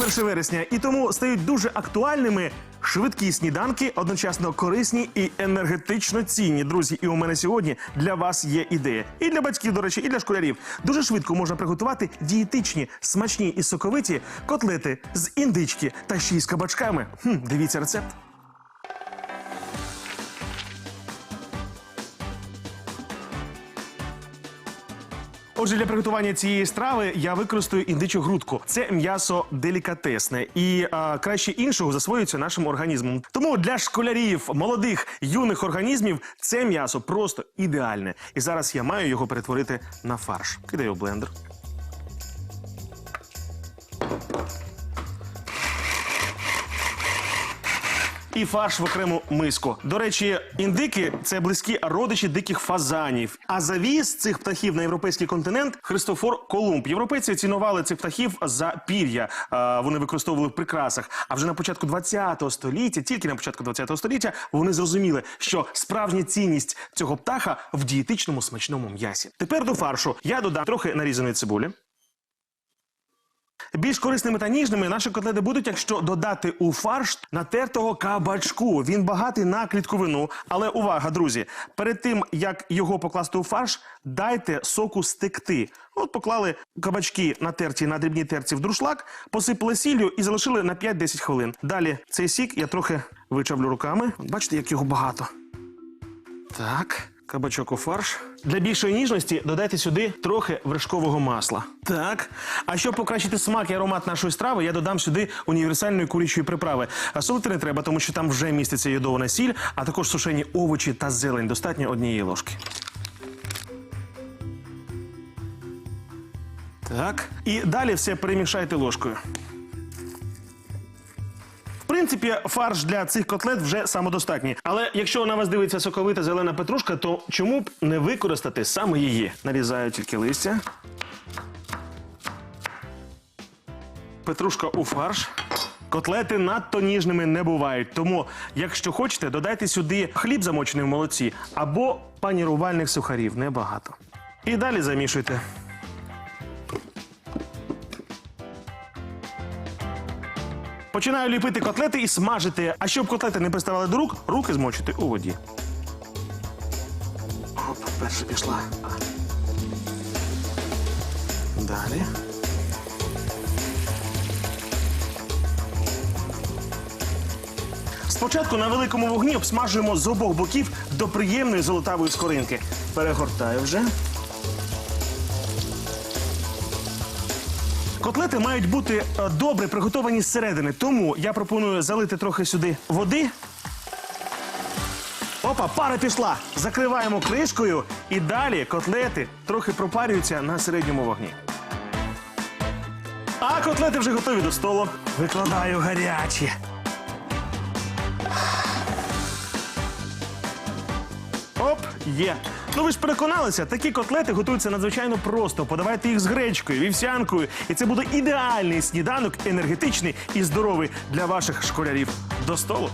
1 вересня, і тому стають дуже актуальними швидкі сніданки, одночасно корисні і енергетично цінні. Друзі, і у мене сьогодні для вас є ідея. І для батьків, до речі, і для школярів. Дуже швидко можна приготувати дієтичні, смачні і соковиті котлети з індички та ще й з кабачками. Хм, дивіться рецепт. Отже, для приготування цієї страви я використаю індичу грудку. Це м'ясо делікатесне і а, краще іншого засвоюється нашим організмом. Тому для школярів, молодих, юних організмів це м'ясо просто ідеальне. І зараз я маю його перетворити на фарш. Кидаю в блендер. І фарш в окрему миску. До речі, індики це близькі родичі диких фазанів. А завіз цих птахів на європейський континент Христофор Колумб. Європейці цінували цих птахів за пір'я. Вони використовували в прикрасах. А вже на початку 20 століття, тільки на початку 20 століття, вони зрозуміли, що справжня цінність цього птаха в дієтичному смачному м'ясі. Тепер до фаршу я додам трохи нарізаної цибулі. Більш корисними та ніжними наші котлети будуть, якщо додати у фарш натертого кабачку. Він багатий на клітковину. Але увага, друзі! Перед тим як його покласти у фарш, дайте соку стекти. От поклали кабачки натерті на дрібній терці в друшлак, посипали сіллю і залишили на 5-10 хвилин. Далі цей сік я трохи вичавлю руками. Бачите, як його багато. Так, кабачок у фарш. Для більшої ніжності додайте сюди трохи вершкового масла. Так. А щоб покращити смак і аромат нашої страви, я додам сюди універсальної курячої приправи. А солити не треба, тому що там вже міститься йодована сіль, а також сушені овочі та зелень. Достатньо однієї ложки. Так. І далі все перемішайте ложкою. В принципі, фарш для цих котлет вже самодостатній. Але якщо на вас дивиться соковита зелена петрушка, то чому б не використати саме її? Нарізаю тільки листя. Петрушка у фарш. Котлети надто ніжними не бувають. Тому, якщо хочете, додайте сюди хліб замочений в молоці або панірувальних сухарів. Небагато. І далі замішуйте. Починаю ліпити котлети і смажити. А щоб котлети не приставали до рук, руки змочити у воді. Оп, перша пішла. Далі. Спочатку на великому вогні обсмажуємо з обох боків до приємної золотавої скоринки. Перегортаю вже. Котлети мають бути е, добре приготовані зсередини, тому я пропоную залити трохи сюди води. Опа, пара пішла. Закриваємо кришкою і далі котлети трохи пропарюються на середньому вогні. А котлети вже готові до столу. Викладаю гарячі. Оп, є. Ну ви ж переконалися, такі котлети готуються надзвичайно просто. Подавайте їх з гречкою, вівсянкою, і це буде ідеальний сніданок, енергетичний і здоровий для ваших школярів. До столу.